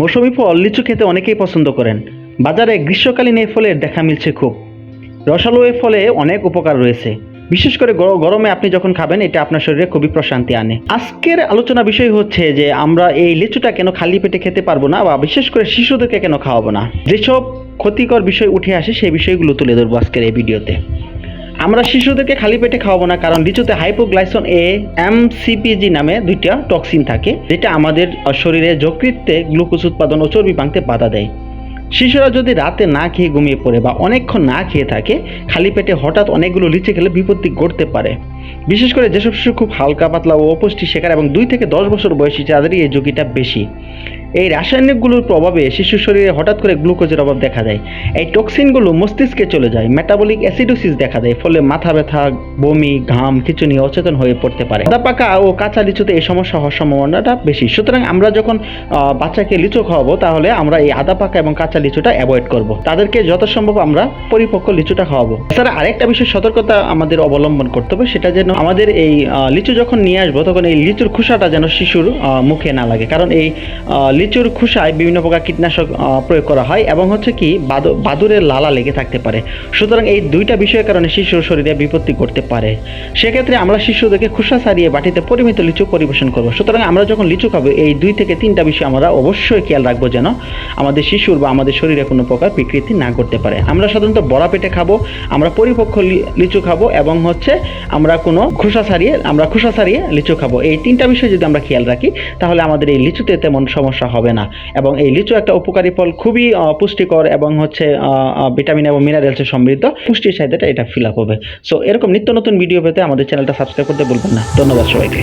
মৌসুমি ফল লিচু খেতে অনেকেই পছন্দ করেন। বাজারে গ্রীষ্মকালীন এই ফলের দেখা মিলছে খুব। রসালো এই ফলে অনেক উপকার রয়েছে। বিশেষ করে গর- গরমে আপনি যখন খাবেন, এটা আপনার শরীরে খুবই প্রশান্তি আনে। আজকের আলোচনা বিষয় হচ্ছে যে, আমরা এই লিচুটা কেন খালি পেটে খেতে পারব না বা বিশেষ করে শিশুদেরকে কেন খাওয়াবো না? যেসব ক্ষতিকর বিষয় উঠে আসে, সেই বিষয়গুলো তুলে ধরবো আজকের এই ভিডিওতে। আমরা শিশুদেরকে খালি পেটে খাওয়াবো না, কারণ লিচুতে হাইপোগ্লাইসন এ এমসিপিজি নামে দুইটা টক্সিন থাকে, যেটা আমাদের শরীরে যকৃত্তে গ্লুকোজ উৎপাদন ও চর্বি ভাঙতে বাধা দেয়। শিশুরা যদি রাতে না খেয়ে ঘুমিয়ে পড়ে বা অনেকক্ষণ না খেয়ে থাকে, খালি পেটে হঠাৎ অনেকগুলো লিচে খেলে বিপত্তি ঘটতে পারে। বিশেষ করে যেসব শিশু খুব হালকা, পাতলা ও অপুষ্টি শেখার এবং দুই থেকে দশ বছর বয়সী যাদেরই এই ঝুঁকিটা বেশি। এই রাসায়নিকগুলোর প্রভাবে শিশুর শরীরে হঠাৎ করে গ্লুকোজের অভাব দেখা দেয়। এই টক্সিনগুলো মস্তিষ্কে চলে যায় মেটাবলিক অ্যাসিডোসিস দেখা দেয়, ফলে মাথা ব্যথা, বমি, ঘাম, খিচুনি, অচেতন হয়ে পড়তে পারে। আদা পাকা ও কাঁচা লিচুতে এই সমস্যা হওয়ার সম্ভাবনাটা বেশি। সুতরাং আমরা যখন বাচ্চাকে লিচু খাওয়াবো, তাহলে আমরা এই আদা পাকা এবং কাঁচা লিচুটা অ্যাভয়েড করব। তাদেরকে যত সম্ভব আমরা পরিপক্ক লিচুটা খাওয়াবো। এছাড়া আরেকটা বিষয়, সতর্কতা আমাদের অবলম্বন করতে হবে, সেটা যেন আমাদের এই লিচু যখন নিয়ে আসব, তখন এই লিচুর খোসাটা যেন শিশুর মুখে না লাগে। কারণ এই লিচুর খোসায় বিভিন্ন প্রকার কীটনাশক প্রয়োগ করা হয় এবং হচ্ছে কি বাদু- বাদুরের লালা লেগে থাকতে পারে। সুতরাং এই দুইটা বিষয়ের কারণে শিশুর শরীরে বিপত্তি করতে পারে। সেক্ষেত্রে আমরা শিশুদেরকে খোসা ছাড়িয়ে বাটিতে পরিমিত লিচু পরিবেশন করব। সুতরাং আমরা যখন লিচু খাব, এই দুই থেকে তিনটা বিষয় আমরা অবশ্যই খেয়াল রাখব যেন আমাদের শিশুর বা আমাদের শরীরে কোনো প্রকার বিকৃতি না করতে পারে। আমরা সাধারণত বড়া পেটে খাব, আমরা পরিপক্ক লি- লিচু খাব এবং হচ্ছে আমরা কোনো খোসা ছাড়িয়ে, আমরা খোসা ছাড়িয়ে লিচু খাব। এই তিনটা বিষয় যদি আমরা খেয়াল রাখি, তাহলে আমাদের এই লিচুতে তেমন সমস্যা হবে না। এবং এই লিচু একটা উপকারী ফল, খুবই পুষ্টিকর এবং হচ্ছে ভিটামিন এবং মিনারেলসে সমৃদ্ধ। পুষ্টির চাহিদাটা এটা ফিল আপ হবে। সো এরকম নিত্য নতুন ভিডিও পেতে আমাদের চ্যানেলটা সাবস্ক্রাইব করতে ভুলবেন না। ধন্যবাদ সবাইকে।